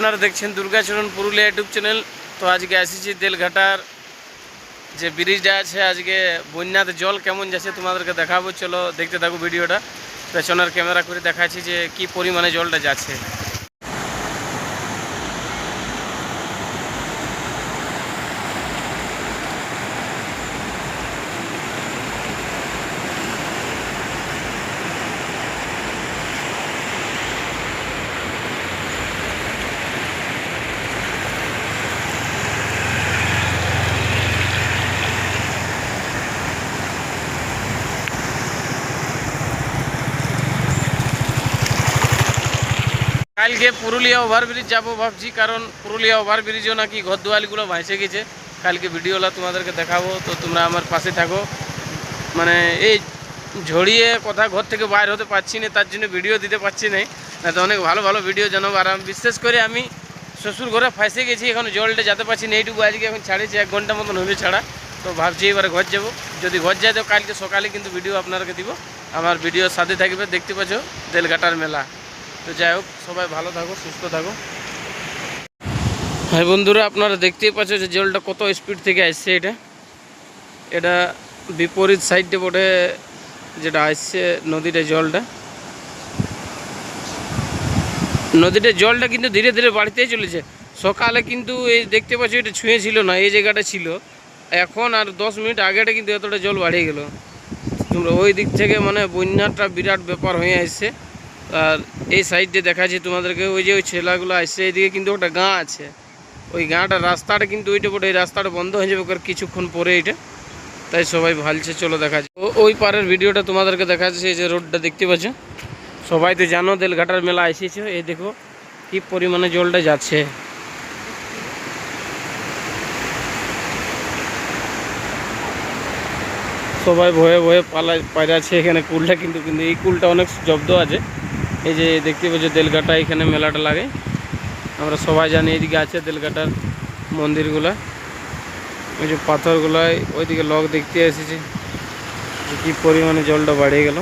আপনারা দেখছেন Durgacharan Purulia YouTube channel. তো আজকে আসিছি দেলঘাটার যে ব্রিজটা আছে, আজকে বন্যাতে জল কেমন যাচ্ছে তোমাদেরকে দেখাবো। চলো দেখতে থাকো ভিডিওটা। পেছনের ক্যামেরা করে দেখাচ্ছি যে কি পরিমাণে জলটা যাচ্ছে। কালকে পুরুলিয়া ওভারব্রিজ যাব ভাবছি, কারণ পুরুলিয়া ওভারব্রিজও নাকি ঘর ভাসে গেছে। কালকে ভিডিওলা তোমাদেরকে দেখাবো, তো তোমরা আমার পাশে থাকো। মানে এই ঝড়িয়ে কথা ঘর থেকে বাইর হতে পারছি না, তার জন্য ভিডিও দিতে পারছি না। না তো অনেক ভালো ভালো ভিডিও জানাব, আর আমি বিশেষ করে আমি শ্বশুর ঘরে ফাঁসে গেছি, এখন জলটা যেতে পারছি না, এইটুকু আজকে এখন ছাড়েছি, এক ঘণ্টা মতন হলে ছাড়া। তো ভাবছি এবারে ঘর যাব। যদি ঘর যায় তো কালকে সকালে কিন্তু ভিডিও আপনাদেরকে দিব। আমার ভিডিওর সাথে থাকবে, দেখতে পাচ্ছ তেলঘাটার মেলা। তো যাই হোক, সবাই ভালো থাকো, সুস্থ থাকো। হ্যাঁ বন্ধুরা, আপনারা দেখতেই পাচ্ছ যে জলটা কত স্পিড থেকে আসছে এটা। এটা বিপরীত সাইডে বটে যেটা আসছে নদীতে জলটা। নদীতে জলটা কিন্তু ধীরে ধীরে বাড়তেই চলেছে। সকালে কিন্তু এই দেখতে পাচ্ছ এটা ছুঁয়ে ছিল না, এই জায়গাটা ছিল। এখন আর দশ মিনিট আগেটা কিন্তু এতটা জল বাড়িয়ে গেল। তোমরা ওই দিক থেকে মানে বন্যাটা বিরাট ব্যাপার হয়ে আসছে। আর এই সাইড সাইডে দেখাচ্ছি তোমাদেরকে, ওই যে ওই ছেলাগুলো আসছে এইদিকে কিন্তু একটা গাঁ আছে। ওই গাঁটা রাস্তাটা কিন্তু ওইটা বটে, এই রাস্তাটা বন্ধ হয়ে যাবে কিছুক্ষণ পরে এইটা তাই সবাই ভালছে, চলো দেখা যায় ও- ওই পারের ভিডিওটা তোমাদেরকে দেখাচ্ছে, এই যে রোডটা দেখতে পাচ্ছ? সবাই তো জানো দেলঘাটার মেলা এসেছে। এই দেখো, কি পরিমাণে জলটা যাচ্ছে। সবাই ভয়ে ভয়ে পালা পাইরাছে এখানে কুলটা কিন্তু কিন্তু এই কুলটা অনেক জব্দ আছে। এই যে দেখতে পাচ্ছ দেলঘাটা, এখানে মেলাটা লাগে। আমরা সবাই জানি এইদিকে আছে দেলঘাটার মন্দিরগুলা। ওই যে পাথরগুলাই ওইদিকে লক দেখতে এসেছি। কি পরিমাণে জলটা বাড়িয়ে গেল।